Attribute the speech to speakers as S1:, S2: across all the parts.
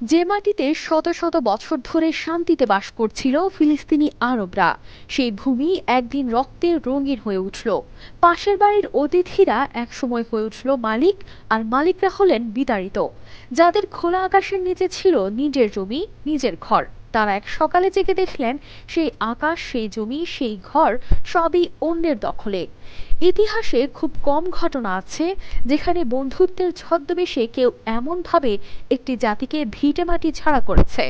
S1: যে মাটিতে শত শত বছর ধরে শান্তিতে বাস করছিল ফিলিস্তিনি আরবরা। সেই ভূমি একদিন রক্তের রঙিন হয়ে উঠল। পাশের বাড়ির অতিথিরা একসময় হয়ে উঠল মালিক আর মালিকরা হলেন বিতাড়িত। যাদের খোলা আকাশের নিচে ছিল নিজের জমি, নিজের ঘর। তারা এক সকালে জেগে দেখলেন, সেই আকাশ, সেই জমি, সেই ঘর সবই অন্যের দখলে। ইতিহাসে খুব কম ঘটনা আছে যেখানে বন্ধুত্বের ছদ্মবেশে কেউ এমনভাবে একটি জাতিকে ভিটেমাটি ছাড়া করেছে।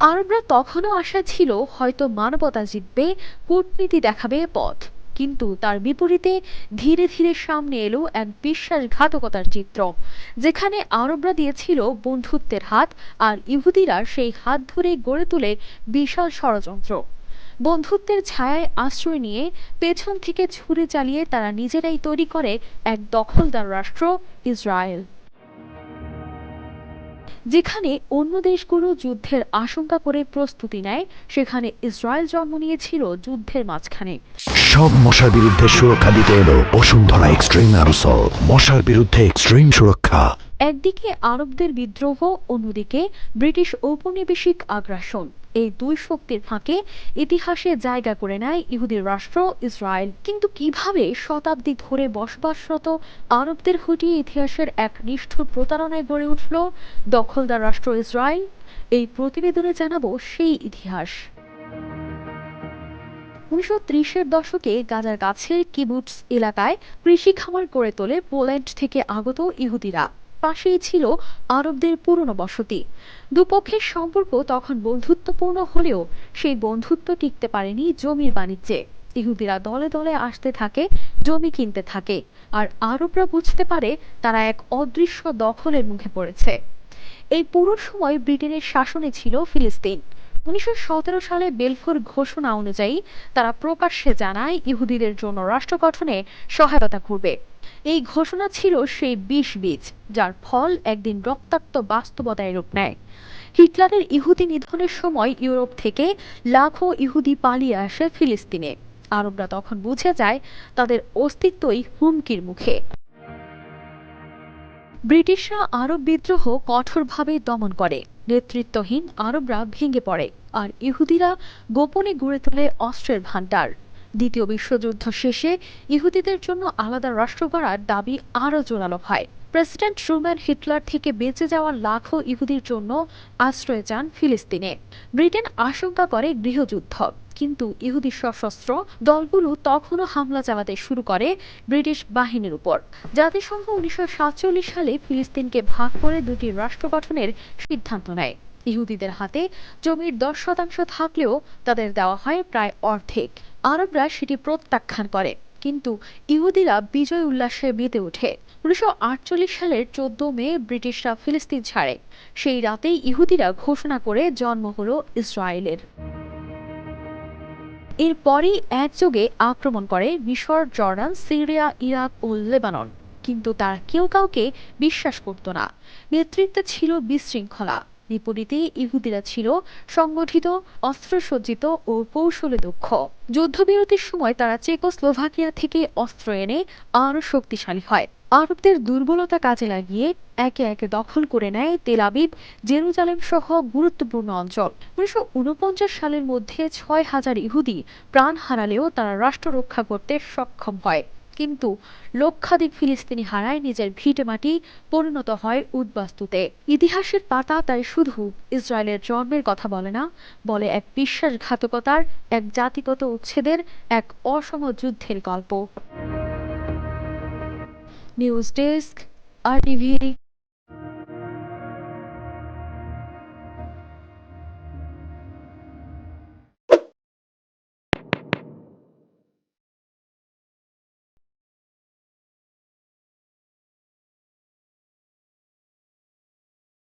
S1: আরবরা তখনও আশা ছিল হয়তো মানবতা জিতবে, কূটনীতি দেখাবে পথ। কিন্তু তার বিপরীতে ধীরে ধীরে সামনে এলো এক বিশ্বাসঘাতকতার চিত্র, যেখানে আরবরা দিয়েছিল বন্ধুত্বের হাত আর ইহুদিরা সেই হাত ধরে গড়ে তোলে বিশাল ষড়যন্ত্র। বন্ধুত্বের ছায়ায় আশ্রয় নিয়ে পেছন থেকে ছুরি চালিয়ে তারা নিজেরাই তৈরি করে এক দখলদার রাষ্ট্র, ইসরায়েল। যেখানে অন্য দেশগুলো যুদ্ধের আশঙ্কা করে প্রস্তুতি নেয়, সেখানে ইসরায়েল জন্ম নিয়েছিল যুদ্ধের মাঝখানে।
S2: সব মশার বিরুদ্ধে সুরক্ষা দিতে এলো বসুন্ধরা এক্সট্রিম অ্যারোসল। মশার বিরুদ্ধে এক্সট্রিম সুরক্ষা।
S1: একদিকে আরবদের বিদ্রোহ, অন্যদিকে ব্রিটিশ ঔপনিবেশিক আগ্রাসন। এই দুই শক্তির ফাঁকে ইতিহাসে জায়গা করে নেয় ইহুদি রাষ্ট্র ইসরায়েল। কিন্তু কীভাবে শতাব্দী ধরে বসবাসরত আরবদের হটিয়ে ইতিহাসের এক নিষ্ঠুর প্রতারণায় গড়ে উঠল দখলদার রাষ্ট্র ইসরায়েল? এই প্রতিবেদনে জানাব সেই ইতিহাস। উনিশশো ত্রিশের দশকে গাজার কাছের কিবুটস এলাকায় কৃষি খামার গড়ে তোলে পোল্যান্ড থেকে আগত ইহুদিরা। পাশেই ছিল আরবদের পুরনো বসতি। দুপক্ষের সম্পর্ক তখন বন্ধুত্বপূর্ণ হলেও সেই বন্ধুত্ব টিকতে পারেনি জমির বাণিজ্যে। ইহুদিরা দলে দলে আসতে থাকে, জমি কিনতে থাকে, আর আরবরা বুঝতে পারে তারা এক অদৃশ্য দখলের মুখে পড়েছে। এই পুরো সময় ব্রিটেনের শাসনে ছিল ফিলিস্তিন। উনিশশো সতেরো সালে বেলফোর ঘোষণা অনুযায়ী তারা প্রকাশ্যে জানায় ইহুদিদের জন্য রাষ্ট্র গঠনে সহায়তা করবে। এই ঘোষণা ছিল সেই বিষ বীজ, যার ফল একদিন রক্তাক্ত বাস্তবতায় রূপ নেয়। হিটলারের ইহুদি নিধনের সময় ইউরোপ থেকে লাখো ইহুদি পালিয়ে আসে ফিলিস্তিনে। আরবরা তখন বুঝে যায় তাদের অস্তিত্বই হুমকির মুখে। ব্রিটিশরা আরব বিদ্রোহ কঠোরভাবে দমন করে। নেতৃত্বহীন আরবরা ভেঙে পড়ে, আর ইহুদিরা গোপনে গড়ে তোলে অস্ত্রের ভাণ্ডার। দ্বিতীয় বিশ্বযুদ্ধ শেষে ইহুদিদের জন্য আলাদা রাষ্ট্র গড়ার দাবি আরও জোরালো হয়। প্রেসিডেন্ট ট্রুম্যান হিটলার থেকে বেঁচে যাওয়া লাখো ইহুদির জন্য আশ্রয় চান ফিলিস্তিনে। ব্রিটেন আশঙ্কা করে গৃহযুদ্ধ, কিন্তু ইহুদি সশস্ত্র দলগুলো তখনও হামলা চালাতে শুরু করে ব্রিটিশ বাহিনীর উপর। জাতিসংঘ উনিশশো সাতচল্লিশ সালে ফিলিস্তিনকে ভাগ করে দুটি রাষ্ট্র গঠনের সিদ্ধান্ত নেয়। ইহুদিদের হাতে জমির দশ শতাংশ থাকলেও তাদের দেওয়া হয় প্রায় অর্ধেক। আরবরা সেটি প্রত্যাখ্যান করে। কিন্তু ইহুদিরা বিজয় উল্লাসে মেতে ওঠে। উনিশশো সালের চোদ্দ মে ব্রিটিশরা ফিলিস্তিন ছাড়ে। সেই রাতেই ইহুদিরা ঘোষণা করে জন্ম হলো ইসরায়েলের। এরপরই একযোগে আক্রমণ করে মিশর, জর্ডান, সিরিয়া, ইরাক ও লেবানন। কিন্তু তার কেউ কাউকে বিশ্বাস করত না। নেতৃত্বে ছিল বিশৃঙ্খলা। বিপরীতে ইহুদিরা ছিল সংগঠিত, অস্ত্রসজ্জিত ও কৌশলে দক্ষ। যুদ্ধবিরতির সময় তারা চেকোস্লোভাকিয়া থেকে অস্ত্র এনে আরও শক্তিশালী হয়। আরবদের দুর্বলতা কাজে লাগিয়ে একে একে দখল করে নেয় তেল আবিব, জেরুজালেম সহ গুরুত্বপূর্ণ অঞ্চল। উনিশশো ঊনপঞ্চাশ সালের মধ্যে ছয় হাজার ইহুদি প্রাণ হারালেও তারা রাষ্ট্র রক্ষা করতে সক্ষম হয়। কিন্তু লক্ষাধিক ফিলিস্তিনি হারায় নিজের ভিটে মাটি পরিণত হয় উদ্বাস্তুতে। ইতিহাসের পাতা তাই শুধু ইসরায়েলের জন্মের কথা বলে না, বলে এক বিশ্বাসঘাতকতার, এক জাতিগত উচ্ছেদের, এক অসম যুদ্ধের গল্প। নিউজ ডেস্ক, আর টিভি